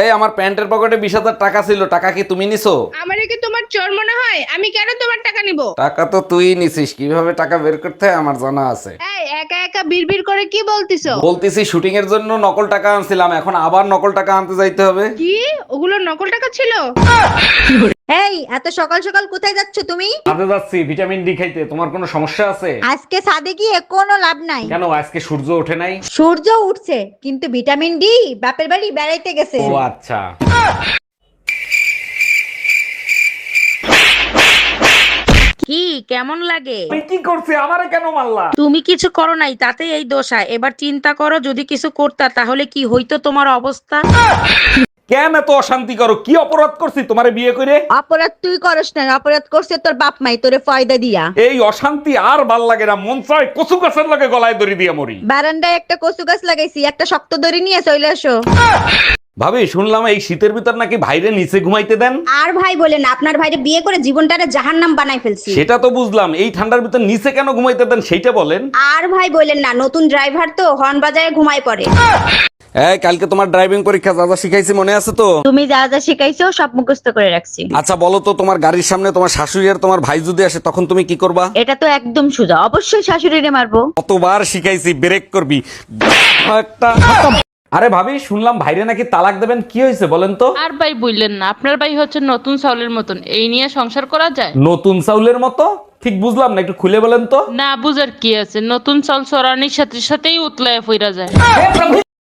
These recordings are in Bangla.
এই আমার প্যান্টের পকেটে বিশ হাজার টাকা ছিল টাকা কি তুমি নিছো? আমারে কি তোমার চোর মনে হয়? আমি কেন তোমার টাকা নিব? টাকা তো তুই নিছিস কীভাবে টাকা বের করতে হয় আমার জানা আছে। এই একা একা বিড়বিড় করে কি বলতিছো? বলতেছি শুটিং এর জন্য নকল টাকা আনছিলাম এখন আবার নকল টাকা আনতে যাইতে হবে। কি? ওগুলো নকল টাকা ছিল? এই এত সকাল সকাল কোথায় যাচ্ছ তুমি? কাজে যাচ্ছি ভিটামিন ডি খাইতে তোমার কোনো সমস্যা আছে? আজকে সাদে গিয়ে কোনো লাভ নাই। কেন আজকে সূর্য ওঠে নাই? সূর্য উঠছে কিন্তু ভিটামিন ডি বাপের বাড়ি বেড়াইতে গেছে। ও আচ্ছা। কি কেমন লাগে? কি করছে? আমারে কেন মারলা? তুমি কিছু করো নাই তাতে এই দোষা। এবার চিন্তা করো যদি কিছু করতা তাহলে কি হইতো তোমার অবস্থা? কেন এত অশান্তি করো? কি অপরাধ করছি? তোমারে বিয়ে করে? অপরাধ তুই করস না অপরাধ করছে তোর বাপ মাই তোরে ফয়দা দিয়া। এই অশান্তি আর ভালো লাগে না মন চায় কচু গাছের লাগে গলায় দড়ি দিয়ে মরি। বারান্দায় একটা কচু গাছ লাগাইছি একটা শক্ত দড়ি নিয়ে চলে আসো। ভাবি শুনলাম এই শীতের ভিতর নাকি ভাইরে নিচে ঘুমাইতে দেন? আর ভাই বলেন আপনার ভাইরে বিয়ে করে জীবনটারে জাহান্নাম বানাই ফেলছি। সেটা তো বুঝলাম এই ঠান্ডার ভিতর নিচে কেন ঘুমাইতে দেন সেইটা বলেন। আর ভাই বলেন না নতুন ড্রাইভার তো হর্ন বাজায় ঘুমাই পড়ে। এই কালকে তোমার ড্রাইভিং পরীক্ষা যা যা শিখাইছি মনে আছে তো? তুমি যা যা শিখাইছো সব মুখস্থ করে রাখছি। আচ্ছা বলো তো তোমার গাড়ির সামনে তোমার শাশুড়ি আর তোমার ভাই যদি আসে তখন তুমি কি করবা? এটা তো একদম সোজা। অবশ্যই শাশুড়িরে মারবো। কতবার শিখাইছি ব্রেক করবি। একটা আরে ভাবি শুনলাম ভাইরে নাকি তালাক দেবেন। কি হয়েছে বলেন তো? আর ভাই বললেন না। আপনার ভাই হচ্ছে নতুন চাউলের মতন। এই নিয়ে সংসার করা যায়? নতুন চাউলের মতো? ঠিক বুঝলাম না একটু খুলে বলেন তো। না বুঝার কি আছে? নতুন চাউল চড়ানির সাথে সাথেই উতলায় ফিরা যায়।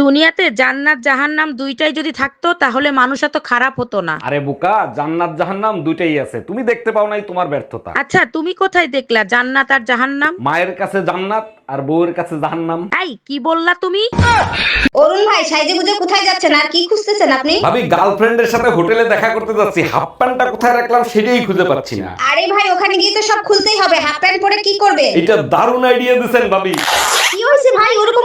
দুনিয়াতে জান্নাত জাহান্নাম দুইটাই যদি থাকতো তাহলে মানুষ এত খারাপ হতো না। আরে বোকা জান্নাত জাহান্নাম দুইটাই আছে। তুমি দেখতে পাও নাই তোমার ব্যর্থতা। আচ্ছা তুমি কোথায় দেখলা জান্নাত আর জাহান্নাম? মায়ের কাছে জান্নাত আর বউয়ের কাছে জাহান্নাম। এই কি বললা তুমি? অরুণ ভাই সাইজে গুজে কোথায় যাচ্ছেন আর কি খুঁজতেছেন আপনি? ভাবি গার্লফ্রেন্ডের সাথে হোটেলে দেখা করতে যাচ্ছি। হাফ প্যান্টটা কোথায় রাখলাম সেটাই খুঁজে পাচ্ছি না। আরে ভাই ওখানে গিয়ে তো সব খুলতেই হবে। হাফ প্যান্ট পরে কি করবে এটা দারুণ আইডিয়া দিছেন ভাবি। কি হয়েছে ভাই? ওরকম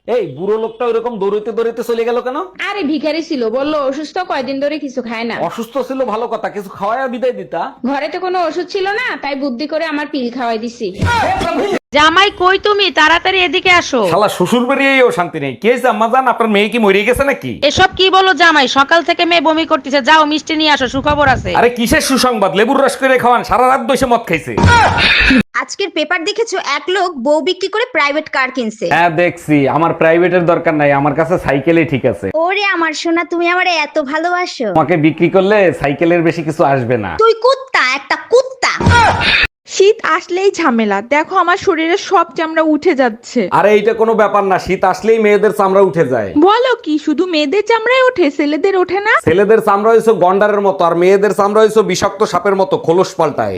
এই বুড়ো লোকটা ওইরকম দৌড়িতে দৌড়িতে চলে গেল কেন? আরে ভিখারি ছিল বলল অসুস্থ কয়দিন ধরে কিছু খায় না। অসুস্থ ছিল ভালো কথা কিছু খাওয়ায় বিদায় দিতা। ঘরে তো কোনো ওষুধ ছিল না তাই বুদ্ধি করে আমার পিল খাওয়াই দিছি। জামাই কই তুমি? তাড়াতাড়ি এদিকে আসো। শালা শ্বশুর বেরিয়েও শান্তি নেই। কে আম্মা জান আপনার মেয়ে কি মরে গেছে নাকি? এসব কি বলো জামাই? সকাল থেকে মেয়ে বমি করতেছে যাও মিষ্টি নিয়ে আসো সুখবর আছে। আরে কিসের সুসংবাদ? লেবুর রস করে খাওয়ান সারা রাত বসে মদ খাইছে। আজকের পেপার দেখেছ? এক লোক বউ বিক্রি করে প্রাইভেট কার কিনছে। হ্যাঁ দেখছি। আমার প্রাইভেটের দরকার নাই। আমার কাছে সাইকেলই ঠিক আছে। ওরে আমার সোনা তুমি আমারে এত ভালোবাসো। তোমাকে বিক্রি করলে সাইকেলের বেশি কিছু আসবে না। তুই কুত্তা একটা কুত্তা। শীত আসলেই ঝামেলা। দেখো আমার শরীরে সব চামড়া উঠে যাচ্ছে। আরে এইটা কোনো ব্যাপার না। শীত আসলেই মেয়েদের চামড়া উঠে যায়। বলো কি শুধু মেয়েদের চামড়ায় ওঠে ছেলেদের ওঠে না? ছেলেদের চামড়া হয়েছে গন্ডারের মতো আর মেয়েদের চামড়া হয়েছে বিষাক্ত সাপের মতো খোলস পাল্টায়।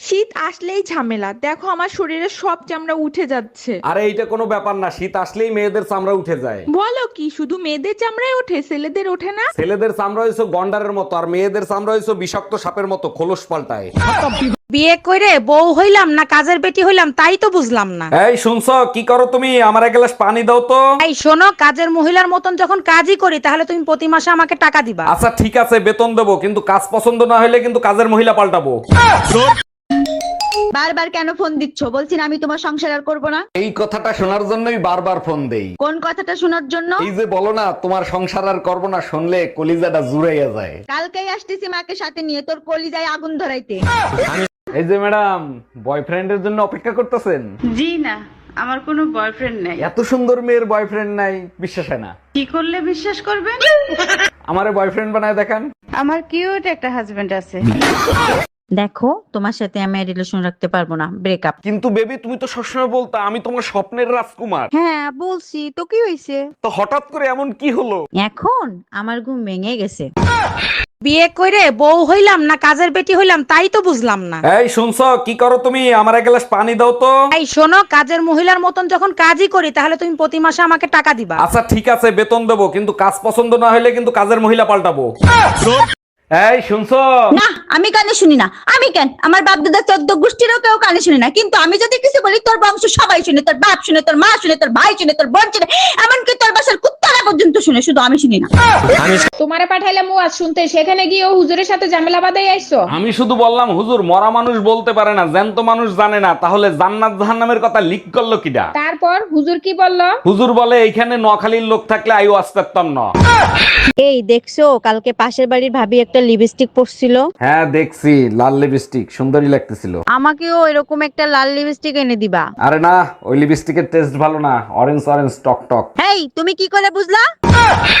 শীত আসলেই ঝামেলা। দেখো আমার শরীরে সব চামড়া উঠে যাচ্ছে। আরে এইটা কোনো ব্যাপার না শীত আসলেই মেয়েদের চামড়া উঠে যায়। বলো কি শুধু মেয়েদের চামড়ায় ওঠে ছেলেদের ওঠে না? ছেলেদের চামড়া হয়েছে গন্ডারের মতো আর মেয়েদের চামড়া হয়েছে বিষাক্ত সাপের মতো খোলস পাল্টায়। বিয়ে কইরে বউ হইলাম না কাজের বেটি হইলাম তাই তো বুঝলাম না। এই শুনছো কি করো তুমি? আমার এক গ্লাস পানি দাও তো। এই শোনো কাজের মহিলার মতন যখন কাজই করি তাহলে তুমি প্রতি মাসে আমাকে টাকা দিবা। আচ্ছা ঠিক আছে বেতন দেবো কিন্তু কাজ পছন্দ না হলে কিন্তু কাজের মহিলা পাল্টাবো। বারবার কেন ফোন দিচ্ছ? বলছি না আমি তোমার সংসার আর করব না। এই কথাটা শোনার জন্যই বারবার ফোন দেই। কোন কথাটা শোনার জন্য? এই যে বলো না তোমার সংসার আর করব না শুনলে কলিজাটা জুড়াইয়া যায়। কালকেই আসতেছি মাকে সাথে নিয়ে তোর কলিজায় আগুন ধরাইতে। এই যে ম্যাডাম বয়ফ্রেন্ডের জন্য অপেক্ষা করতেছেন? জি না আমার কোনো বয়ফ্রেন্ড নাই। এত সুন্দর মেয়ের বয়ফ্রেন্ড নাই বিশ্বাস হয় না। কি করলে বিশ্বাস করবেন? আমারে বয়ফ্রেন্ড বানায় দেখান। আমার কিউট একটা হাজবেন্ড আছে। দেখো তোমার সাথে আমি রিলেশন রাখতে পারব না। ব্রেকআপ কিন্তু বেবি তুমি তো সবসময় বলতা আমি তোমার স্বপ্নের রাজকুমার। হ্যাঁ বলছি। তো কি হয়েছে তো হঠাৎ করে এমন কি হলো? এখন আমার ঘুম ভেঙে গেছে। বিয়ে করে বউ হইলাম না কাজের বেটি হইলাম তাই তো বুঝলাম না। এই শুনছো? কি করো তুমি? আমার এক গ্লাস পানি দাও তো। এই শোনো কাজের মহিলার মতন যখন কাজই করি তাহলে তুমি প্রতি মাসে আমাকে টাকা দিবা। আচ্ছা ঠিক আছে বেতন দেবো কিন্তু কাজ পছন্দ না হলে কিন্তু কাজের মহিলা পাল্টাবো। এই, শুনছো? না, আমি কানে শুনি না। আমি কেন? আমার বাপ দাদা চোদ্দ গোষ্ঠীরও কেউ কানে শুনি না। কিন্তু আমি যদি কিছু বলি, তোর বংশ সবাই শুনে, তোর বাপ শুনে, তোর মা শুনে, তোর ভাই শুনে, তোর বোন শুনে, এমনকি তোর বাসার কুত্তারা পর্যন্ত শুনে শুধু আমি শুনি না। তোমারে পাঠাইলাম ওয়াজ শুনতে সেখানে গিয়ে ও হুজুরের সাথে ঝামেলা বাঁধাই আইছো আমি শুধু বললাম হুজুর মরা মানুষ বলতে পারে না জ্যান্ত মানুষ জানে না তাহলে জান্নাত জাহান্নামের কথা লিক করল কিডা? তারপর হুজুর কি বলল? হুজুর বলে এইখানে নখালির লোক থাকলে আইও আসতাম না। এই দেখছ কালকে পাশের বাড়ির ভাবি একটা লিপস্টিক পরছিল। হ্যাঁ দেখছি লাল লিপস্টিক সুন্দরই লাগতেছিল। আমাকেও এরকম একটা লাল লিপস্টিক এনে দিবা। আরে না ওই লিপস্টিকের টেস্ট ভালো না অরেঞ্জ অরেঞ্জ টক টক। এই তুমি কি করে বুঝলা? あ。